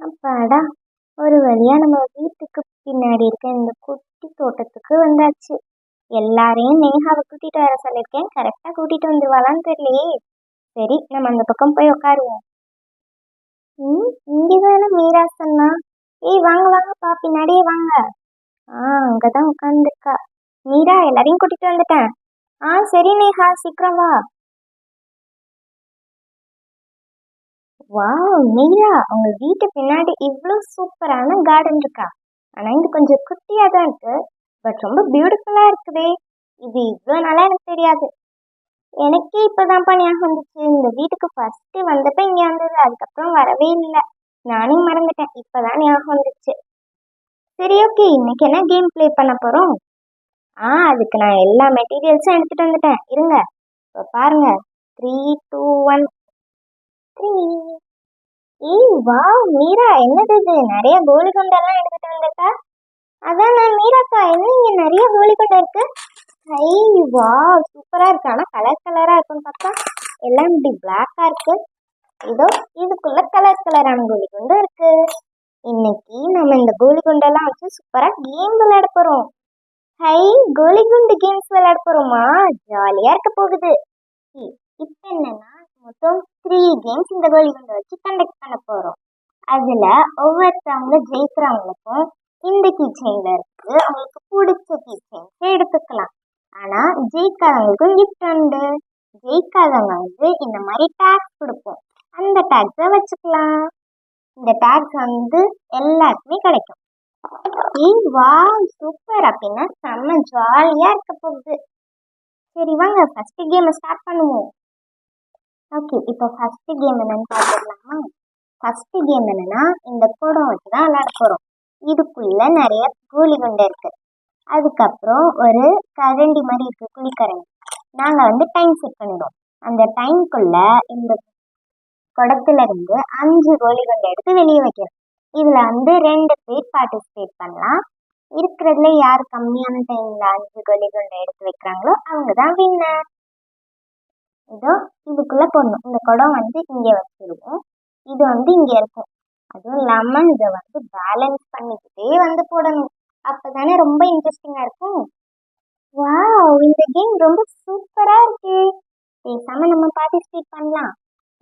அப்பாடா. ஒரு வழியா நம்ம வீட்டுக்கு பின்னாடி இருக்க இந்த குட்டி தோட்டத்துக்கு வந்தாச்சு. எல்லாரையும் நேஹாவை கூட்டிட்டு வர சொல்லியிருக்கேன். கரெக்டா கூட்டிட்டு வந்துருவாளான்னு தெரியலையே. சரி நம்ம அந்த பக்கம் போய் உட்காருவோம் ம் இங்கதானே மீரா சொன்னா. ஏய் வாங்க வாங்கப்பா பின்னாடியே வாங்க. ஆ அங்கதான் உட்காந்துருக்கா மீரா எல்லாரையும் கூட்டிட்டு வந்துட்டேன். ஆ சரி நேஹா சீக்கிரம் வா. வாவ் மீரா உங்க வீட்டு பின்னாடி இவ்வளோ சூப்பரான கார்டன் இருக்கா? ஆனா இது கொஞ்சம் குட்டியா தான் இருக்கு. பட் ரொம்ப பியூட்டிஃபுல்லா இருக்குதே. இது இவ்வளோ நாளா எனக்கு தெரியாது. எனக்கே இப்போதான்ப்பா ஞாபகம் வந்துச்சு. இந்த வீட்டுக்கு ஃபர்ஸ்ட் வந்தப்ப இங்க வந்தது. அதுக்கப்புறம் வரவே இல்லை. நானே மறந்துட்டேன். இப்போதான் ஞாபகம் வந்துச்சு. சரி ஓகே இன்னைக்கு என்ன கேம் ப்ளே பண்ண போறோம்? ஆ அதுக்கு நான் எல்லா மெட்டீரியல்ஸும் எடுத்துட்டு வந்துட்டேன். இருங்க. இப்போ பாருங்க. த்ரீ டூ ஒன் ஏய் வாவ் மீரா என்னது இது? நிறைய கோலி குண்டெல்லாம் எடுத்துட்டு வந்திருக்கா? அதான் நான் மீராக்கா என்ன இங்க நிறைய கோலி குண்டை இருக்கு? ஐ வாவ் சூப்பரா இருக்கு. ஆனா கலர் கலரா இருக்குன்னு பார்த்தா எல்லாம் இப்படி பிளாக்கா இருக்கு. இதோ இதுக்குள்ள கலர் கலரான கோலி குண்டு இருக்கு. இன்னைக்கு நம்ம இந்த கோலி குண்டெல்லாம் வச்சு சூப்பரா கேம் விளையாட போறோம். ஹை கோலி குண்டு கேம்ஸ் விளையாட போறோமா? ஜாலியா இருக்க போகுது. இப்போ இப்ப என்னன்னா மொத்தம் த்ரீ கேம்ஸ் இந்த கோலி குண்டை வச்சு கண்டக்ட் பண்ண போறோம். அதுல ஒவ்வொருத்தவங்க ஜெயிக்கிறவங்களுக்கும் இந்த கீ செயின்ல இருக்கு. அவங்களுக்கு பிடிச்ச கீ எடுத்துக்கலாம். ஆனா ஜெயிக்காதவங்களுக்கும் கிஃப்ட் உண்டு. ஜெயிக்காதவங்க வந்து இந்த மாதிரி டேக்ஸ் கொடுப்போம். அந்த டேக்ஸை வச்சுக்கலாம். இந்த டேக்ஸ் வந்து எல்லாருக்குமே கிடைக்கும். ஏய் வா சூப்பர் அப்படின்னா செம்ம ஜாலியா இருக்க போகுது. சரி வாங்க ஃபர்ஸ்ட் கேமை ஸ்டார்ட் பண்ணுவோம். ஓகே இப்போ ஃபஸ்ட்டு கேம் என்னன்னு பார்த்துக்கலாமா? ஃபஸ்ட்டு கேம் என்னென்னா இந்த குடம் வச்சு தான் விளையாட போகிறோம் இதுக்குள்ளே நிறைய கோலி குண்டை இருக்குது அதுக்கப்புறம் ஒரு கரண்டி மாதிரி இருக்குது குழிக்கரண்டி நாங்கள் வந்து டைம் செட் பண்ணிடுவோம். அந்த டைம்குள்ளே இந்த குடத்துலேருந்து அஞ்சு கோலி குண்டை எடுத்து வெளியே வைக்கணும் இதில் வந்து ரெண்டு பேர் பார்ட்டிசிபேட் பண்ணலாம். இருக்கிறதுல யார் கம்மியான டைமில் அஞ்சு கோலி குண்டை எடுத்து வைக்கிறாங்களோ அவங்க தான் வின்னர் இதோ இதுக்குள்ள போடணும். இந்த குடம் வந்து இங்க வச்சிருவோம். இது வந்து இங்க இருக்கும். அதுவும் இல்லாமல் இதை வந்து பேலன்ஸ் பண்ணிக்கிட்டே வந்து போடணும். அப்பதானே ரொம்ப இன்ட்ரெஸ்டிங்கா இருக்கும். வாவ் இந்த கேம் ரொம்ப சூப்பரா இருக்கு. பேசாம நம்ம பார்ட்டிசிபேட் பண்ணலாம்.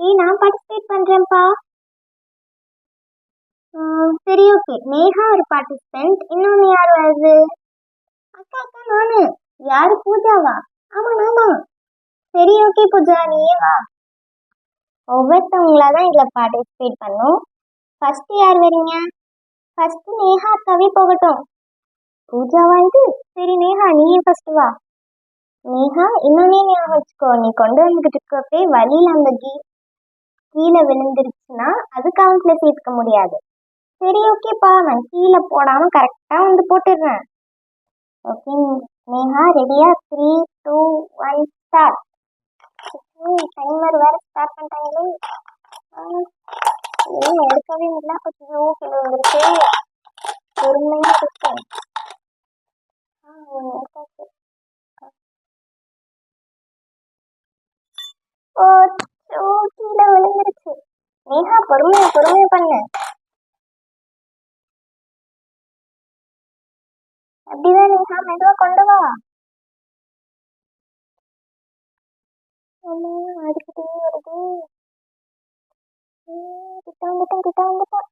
ஏய் நான் பார்ட்டிசிபேட் பண்றேன்ப்பா. சரி ஓகே நேஹா ஒரு பார்ட்டிசிபென்ட் இன்னொன்று யார் வருது அக்கா அக்கா நானு. யாரு பூஜாவா? ஆமா ஆமா சரி ஓகே பூஜா நீயே வா. ஒவ்வொருத்தவங்களா தான் இதில் பார்ட்டிசிபேட் பண்ணும். ஃபஸ்ட்டு யார் வரீங்க ஃபஸ்ட்டு நேஹா அக்காவே போகட்டும். பூஜாவா இது சரி நேஹா நீயே ஃபஸ்ட்டு வா. நேஹா இன்னொன்னே ஞாபகம் வச்சுக்கோ. நீ கொண்டு வந்துகிட்டு இருக்கப்பே வழியில் அந்த கீ கீழே விழுந்துருச்சுன்னா அது கவுண்ட்ல சேர்த்துக்க முடியாது. சரி ஓகேப்பா நான் கீழே போடாம கரெக்டா வந்து போட்டுடுறேன். ஓகே நேஹா ரெடியா three two one start timer வேற ஸ்டார்ட் பண்ணிட்டாங்களே ஏன் எடுக்கவே இல்லை ஐயோ கீழே வந்துருச்சு பொறுமையா சுத்தம் ஆ, எடுத்தாச்சு. ஓ கீழே விழுந்துருச்சு. நேஹா பொறுமையா பொறுமையா பண்ணு. அப்படிதான் நேஹா மெதுவா கொண்டு வா. அம்மா அடிக்கிட்டே வருது ஏய், கிட்ட வந்துட்டேன் கிட்ட வந்துட்டான்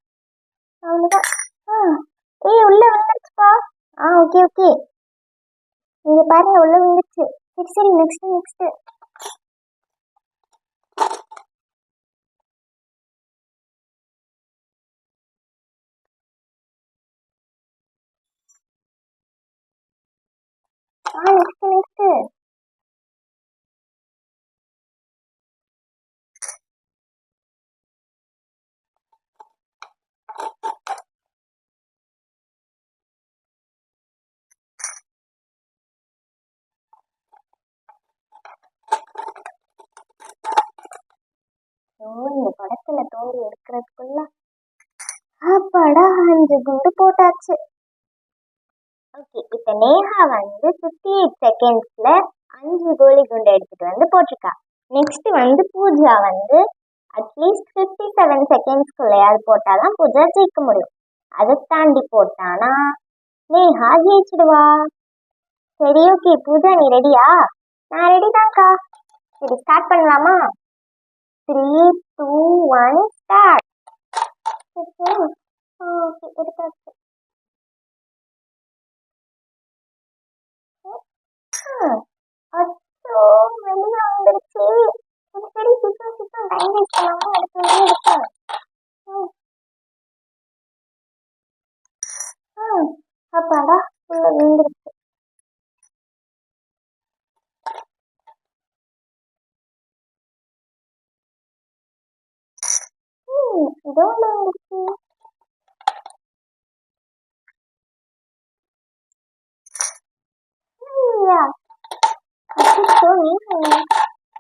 அவ்வளவுதான். ஆ ஏய் உள்ள விழுந்துருச்சுப்பா. ஆ ஓகே ஓகே. நீங்க பாருங்க உள்ள விழுந்துருச்சு. சரி சரி நெக்ஸ்ட் நெக்ஸ்ட் ஆ நெக்ஸ்ட் நெக்ஸ்ட் ஓ இந்த தோண்டி எடுக்கிறதுக்குள்ள அப்பாடா அஞ்சு குண்டு போட்டாச்சு. ஓகே இப்போ நேஹா வந்து ஃபிஃப்டி எயிட் செகண்ட்ஸ்ல அஞ்சு கோலி குண்டு எடுத்துட்டு வந்து போட்டிருக்கா. நெக்ஸ்ட் வந்து பூஜா வந்து அட்லீஸ்ட் ஃபிஃப்டி செவன் செகண்ட்ஸ்குள்ளையாவது போட்டால்தான் பூஜா ஜெயிக்க முடியும். அதை தாண்டி போட்டானா நேஹா ஜெயிச்சிடுவா. சரி ஓகே பூஜா நீ ரெடியா நான் ரெடி தான்க்கா. சரி ஸ்டார்ட் பண்ணலாமா? Three two one start okay எடுத்தாச்சு ஹம், அச்சோ வெளியே வந்துருச்சு சரி சரி சீக்கிரம் சீக்கிரம் டைம் வேஸ்ட் பண்ணாம எடுத்து வந்து எடுத்தேன் ம். ம், அப்பாடா உள்ள விழுந்துருச்சு ம், இதோ உள்ள வந்துருச்சு ஐயா, அச்சச்சோ, நீ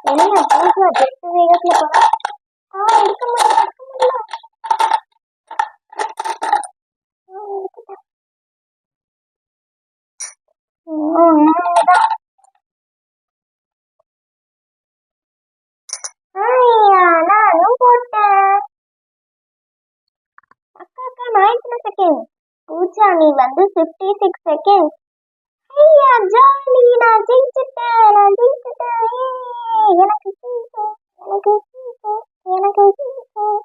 என்ன பூஜா ஜெட்டு வேகத்துல ஆ முடியல முடியல நானும் செகண்ட் பூஜா நீ வந்து ஃபிஃப்டி சிக்ஸ் செகண்ட் ஐயா ஜாலி நான் ஜெயிச்சிட்டேன் நான் ஜெயிச்சிட்டேன். எனக்கு ஜெயிச்சேன் எனக்கு ஜெயிச்சேன் எனக்கு ஜெயிச்சேன்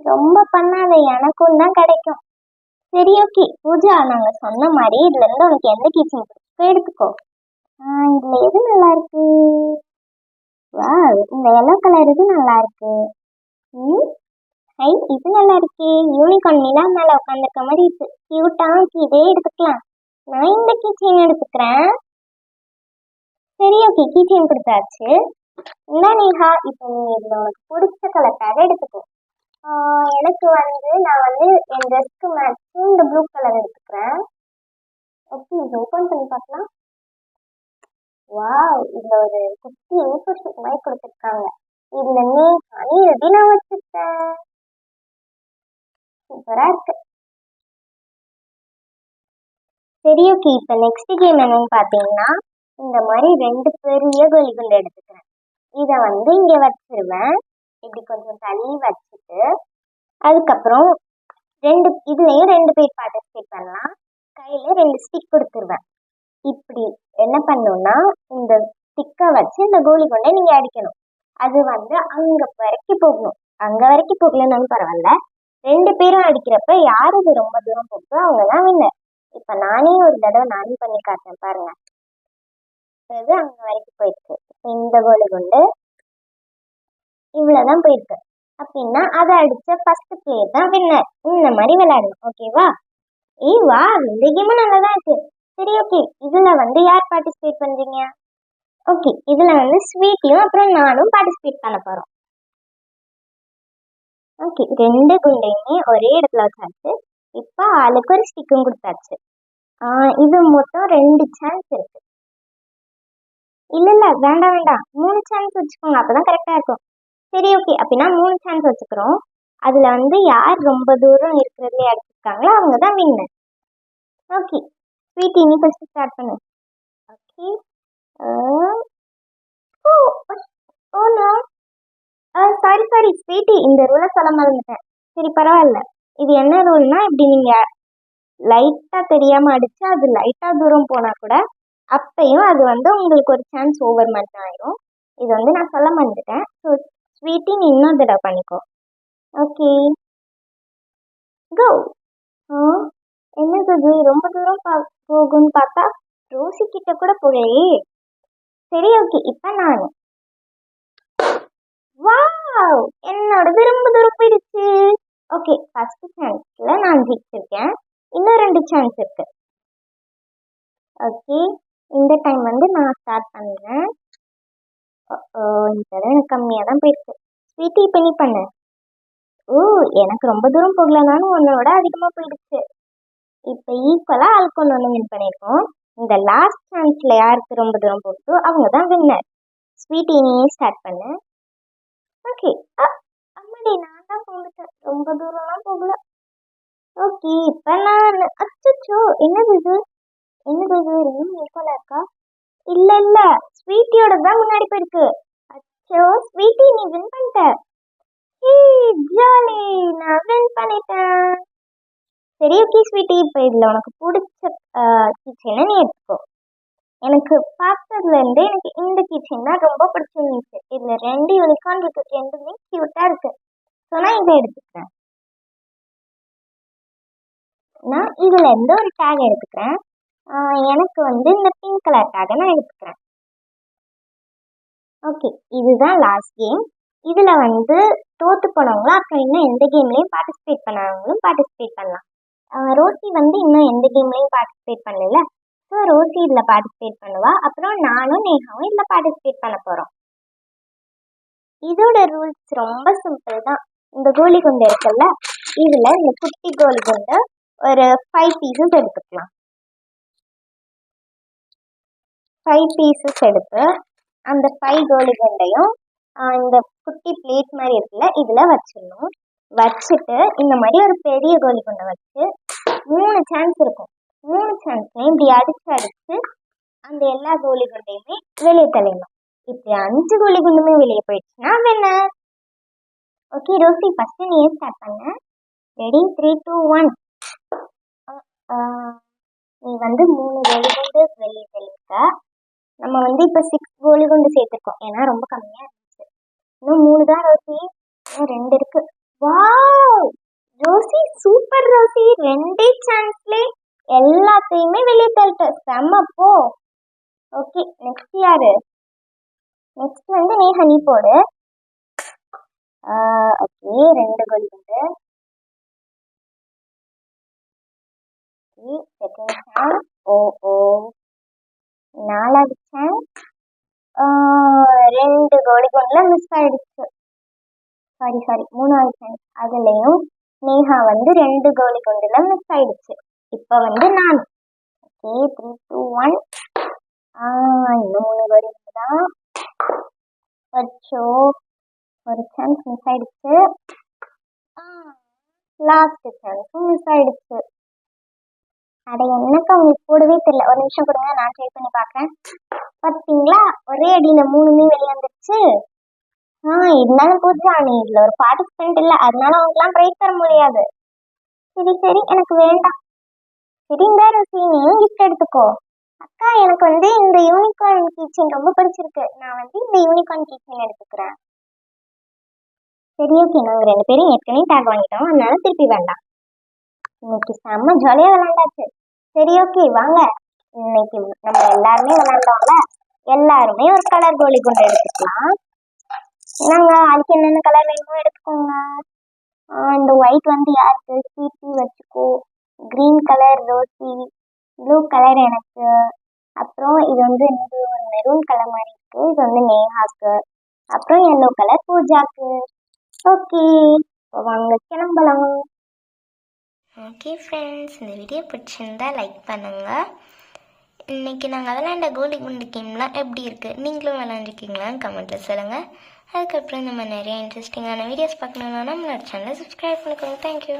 ரொம்ப பண்ணாத எனக்கும் தான் கிடைக்கும். சரி ஓகே. பூஜா நாங்க சொன்ன மாதிரி இதுல இருந்து உனக்கு எந்த கிச்சன் பிடிச்சிருக்கோ எடுத்துக்கோ. ஆ, இதுல எது நல்லா இருக்கு? வா இந்த எல்லோ கலர் இது நல்லா இருக்கு. ம் ஐ இது நல்லா இருக்கே. யூனிகார்ன் நிலா மேல உட்காந்துருக்க மாதிரி இருக்கு. கியூட்டா இதே எடுத்துக்கலாம். நான் இந்த கீச்செயின் எடுத்துக்கிறேன். சரி ஓகே கீச்செயின் கொடுத்தாச்சு. என்ன நேஹா? இப்போ நீ இதில் உனக்கு பிடிச்ச கலருக்காக எடுத்துக்கோ. எனக்கு வந்து நான் வந்து என் ட்ரெஸ்க்கு மேட்ச்சும் இந்த ப்ளூ கலர் எடுத்துக்கிறேன். ஓகே இது ஓப்பன் பண்ணி பார்க்கலாம்? வாவ் இதில் ஒரு குட்டி இன்ஃபர்ஷன் மாதிரி கொடுத்துருக்காங்க. இதில் நீ நீ எழுதி நான் வச்சுருக்கேன் சூப்பராக இருக்கு. சரி ஓகே இப்போ நெக்ஸ்ட் கேம் என்னன்னு பார்த்தீங்கன்னா இந்த மாதிரி ரெண்டு பெரிய கோலி குண்டு எடுத்துக்கிறேன். இதை வந்து இங்கே வச்சிருவேன். இப்படி கொஞ்சம் தள்ளி வச்சுட்டு அதுக்கப்புறம் ரெண்டு இதுலேயும் ரெண்டு பேர் பார்ட்டிசிபேட் பண்ணலாம். கையில் ரெண்டு ஸ்டிக் கொடுத்துருவேன். இப்படி என்ன பண்ணணும்னா இந்த ஸ்டிக்கை வச்சு இந்த கோலி கொண்டை நீங்கள் அடிக்கணும். அது வந்து அங்கே வரைக்கும் போகணும். அங்கே வரைக்கும் போகலனாலும் பரவாயில்ல. ரெண்டு பேரும் அடிக்கிறப்ப யார் இது ரொம்ப தூரம் போகுதோ அவங்க தான் வின்னர் இப்ப நானே ஒரு தடவை நானே பண்ணி காட்டேன் பாருங்க. இது அங்க வரைக்கும் போயிருக்கு. இந்த கோலு குண்டு இவ்வளவுதான் போயிருக்கு. அப்படின்னா அதை அடிச்ச ஃபர்ஸ்ட் பிளேயர் தான் வின்னர் இந்த மாதிரி விளையாடணும். ஓகேவா ஏய் வா இந்த கேமும் நல்லா தான் இருக்கு. சரி ஓகே இதுல வந்து யார் பார்ட்டிசிபேட் பண்றீங்க? ஓகே இதுல வந்து ஸ்வீட்டையும் அப்புறம் நானும் பார்ட்டிசிபேட் பண்ண போறோம். ஓகே ரெண்டு குண்டையுமே ஒரே இடத்துல வச்சாச்சு இப்போ ஆளுக்கு ஒரு ஸ்டிக்கும் கொடுத்தாச்சு. இது மொத்தம் ரெண்டு சான்ஸ் இருக்கு. இல்ல இல்ல வேண்டாம் வேண்டாம். மூணு சான்ஸ் வச்சுக்கோங்க. அப்பதான் கரெக்டா இருக்கும். சரி ஓகே அப்படின்னா மூணு சான்ஸ் வச்சுக்கிறோம். அதுல வந்து யார் ரொம்ப தூரம் இருக்கிறதுல அடிச்சிருக்காங்களோ அவங்க தான் வின்னர் ஓகே ஸ்வீட் இனி ஃபர்ஸ்ட் ஸ்டார்ட் பண்ணு. ஓகே ஓ சாரி சாரி ஸ்வீட்டி இந்த ரூலை சொல்ல மறந்துட்டேன். சரி பரவாயில்ல. இது என்ன ரூல்னா இப்படி நீங்க லைட்டா தெரியாம அடிச்சு அது லைட்டா தூரம் போனா கூட அப்பையும் அது வந்து உங்களுக்கு ஒரு சான்ஸ் ஓவர் மாதிரி தான் ஆயிரும். இது வந்து நான் சொல்ல மறந்துட்டேன். ஸோ ஸ்வீட்டி நீ இன்னொரு தடவை பண்ணிக்கோ. ஓகே கோ என்னது இது ரொம்ப தூரம் பா- போகும்னு பார்த்தா ரோசி கிட்ட கூட போகலையே. சரி ஓகே இப்போ நான். வாவ் என்னோடது ரொம்ப தூரம் போயிடுச்சு. ஓகே ஃபர்ஸ்ட் சான்ஸில் நான் ஜெயிச்சிருக்கேன். இன்னும் ரெண்டு சான்ஸ் இருக்கு. ஓகே இந்த டைம் வந்து நான் ஸ்டார்ட் பண்ணுறேன் இந்த தடவை எனக்கு கம்மியாக தான் போயிருக்கு. ஸ்வீட்டி இப்போ நீ பண்ணு. ஓ எனக்கு ரொம்ப தூரம் போகலனாலும் உன்னோட அதிகமாக போயிடுச்சு. இப்போ ஈக்குவலாக ஆளுக்கு ஒன்று ஒன்று வின் பண்ணியிருக்கோம் இந்த லாஸ்ட் சான்ஸில் யாருக்கு ரொம்ப தூரம் போகுதோ அவங்க தான் வின்னர் ஸ்வீட்டி நீ ஸ்டார்ட் பண்ணு. ஓகே அம்மாடி நான் தான் போந்துட்டேன் ரொம்ப தூரம்லாம் போகல ஓகே இப்போ நான் அச்சோ என்னது இது? என்னது இது? இன்னும் ஈக்குவலாக இருக்கா? இல்லை இல்லை ஸ்வீட்டியோட தான் முன்னாடி போயிருக்கு. அச்சோ ஸ்வீட்டி நீ வின் பண்ணிட்ட. ஏய் ஜாலி நான் வின் பண்ணிட்டேன். சரி ஓகே ஸ்வீட்டி இப்போ இதில் உனக்கு பிடிச்ச கிச்சனை நீ எடுத்துக்கோ. எனக்கு பார்த்ததுல இருந்து எனக்கு இந்த கிச்சன் தான் ரொம்ப பிடிச்சிருந்துச்சு. இதில் ரெண்டு யூனிகார்ன் இருக்கு ரெண்டுமே க்யூட்டாக இருக்கு. ஸோ நான் இதை எடுத்துக்கிறேன். நான் இதில் இருந்து ஒரு டேக் எடுத்துக்கிறேன். எனக்கு வந்து இந்த பிங்க் கலர் டேகை நான் எடுத்துக்கிறேன். ஓகே இதுதான் லாஸ்ட் கேம் இதில் வந்து தோற்று போனவங்களும் அப்புறம் இன்னும் எந்த கேம்லேயும் பார்ட்டிசிபேட் பண்ணாதவங்களும் பார்ட்டிசிபேட் பண்ணலாம். ரோசி வந்து இன்னும் எந்த கேம்லேயும் பார்ட்டிசிபேட் பண்ணல. ஸோ ரோசி இதில் பார்ட்டிசிபேட் பண்ணுவா. அப்புறம் நானும் நேகாவும் இதில் பார்ட்டிசிபேட் பண்ண போகிறோம் இதோட ரூல்ஸ் ரொம்ப சிம்பிள் தான். இந்த கோலி குண்டு இருக்குல்ல இதுல இந்த குட்டி கோலி குண்டு ஒரு ஃபைவ் பீசஸ் எடுத்துக்கலாம். ஃபைவ் பீசஸ் எடுத்து அந்த ஃபைவ் கோலி குண்டையும் இந்த குட்டி பிளேட் மாதிரி இருக்குல்ல இதுல வச்சிடணும். வச்சுட்டு இந்த மாதிரி ஒரு பெரிய கோலி குண்டை வச்சு மூணு சான்ஸ் இருக்கும். மூணு சான்ஸ்லையும் இப்படி அடிச்சு அடிச்சு அந்த எல்லா கோலி குண்டையுமே வெளியே தள்ளிடணும். இப்படி அஞ்சு கோலி குண்டுமே வெளியே போயிடுச்சுன்னா வின்னர் ஓகே ரோசி ஃபர்ஸ்ட் நீ ஸ்டார்ட் பண்ண? ரெடி த்ரீ டூ ஒன் நீ வந்து மூணு கோலி வெளியே தள்ளிருக்க நம்ம வந்து இப்போ சிக்ஸ் கோலி குண்டு சேர்த்துருக்கோம். ஏன்னா ரொம்ப கம்மியாக இருந்துச்சு. இன்னும் மூணு தான் ரோசி இன்னும் ரெண்டு இருக்கு. வாவ் ரோசி சூப்பர் ரோசி ரெண்டே சான்ஸ்லே எல்லாத்தையுமே வெளியே தள்ளிட்ட செம்ம போ. ஓகே நெக்ஸ்ட் யாரு? நெக்ஸ்ட் வந்து நீ ஹனி போடு. ஓகே ரெண்டு கோலி செகண்ட் சான்ஸ் ஓ ஓ. நாலாவது சான்ஸ் ரெண்டு கோலி மிஸ் ஆயிடுச்சு. சாரி சாரி மூணாவது சான்ஸ் அதுலயும் நேஹா வந்து ரெண்டு கோலி மிஸ் ஆயிடுச்சு. இப்போ வந்து நான் ஓகே த்ரீ டூ ஒன் இன்னும் மூணு கோலி தான் அச்சோ. ஒரு சான்ஸ் மிஸ் ஆயிடுச்சு. லாஸ்ட் சான்ஸும் மிஸ் ஆயிடுச்சு. அட எனக்கு அவங்களுக்கு போடவே தெரியல. ஒரு நிமிஷம் கொடுங்க நான் ட்ரை பண்ணி பார்க்குறேன். பார்த்தீங்களா ஒரே அடியில் மூணுமே வெளியே வந்துருச்சு ஆ இருந்தாலும் பூஜா நீ இதில் ஒரு பார்ட்டிசிபென்ட் இல்லை. அதனால அவங்களுக்குலாம் ப்ரைஸ் தர முடியாது. சரி சரி எனக்கு வேண்டாம். சரி இந்த ருசி நீயும் கிஃப்ட் எடுத்துக்கோ. அக்கா எனக்கு வந்து இந்த யூனிகார்ன் கீச்சன் ரொம்ப பிடிச்சிருக்கு. நான் வந்து இந்த யூனிகார்ன் கீச்சன் எடுத்துக்கிறேன். சரி ஓகே நாங்கள் ரெண்டு பேரும் ஏற்கனவே டேக் வாங்கிட்டோம். அதனால திருப்பி வேண்டாம். இன்னைக்கு செம்ம ஜாலியாக விளாண்டாச்சு சரி ஓகே வாங்க. இன்னைக்கு நம்ம எல்லாருமே விளாண்டோம்ல எல்லாருமே ஒரு கலர் கோலி குண்டு எடுத்துக்கலாம். நாங்கள் அதுக்கு என்னென்ன கலர் வேணுமோ எடுத்துக்கோங்க. இந்த ஒயிட் வந்து யாருக்கு? சீட்டி வச்சுக்கோ. Green colour Rosie. Blue colour எனக்கு. அப்புறம் இது வந்து என்னது? ஒரு மெரூன் கலர் மாதிரி இருக்கு. இது வந்து நேஹாக்கு. அப்புறம் எல்லோ கலர் பூஜாக்கு. ஓகே. வாங்க கிளம்பலாம். ஓகே ஃப்ரெண்ட்ஸ் இந்த வீடியோ பிடிச்சிருந்தா லைக் பண்ணுங்கள் இன்றைக்கி நாங்கள் விளையாண்ட கோலி குண்டு கேம்லாம் எப்படி இருக்குது நீங்களும் விளையாண்டுருக்கீங்களான்னு கமெண்ட்டில் சொல்லுங்கள் அதுக்கப்புறம் இந்த மாதிரி நிறைய இன்ட்ரெஸ்டிங்கான வீடியோஸ் பார்க்கணுன்னா நம்மளோட சேனலை சப்ஸ்கிரைப் பண்ணிக்கோங்க. தேங்க்யூ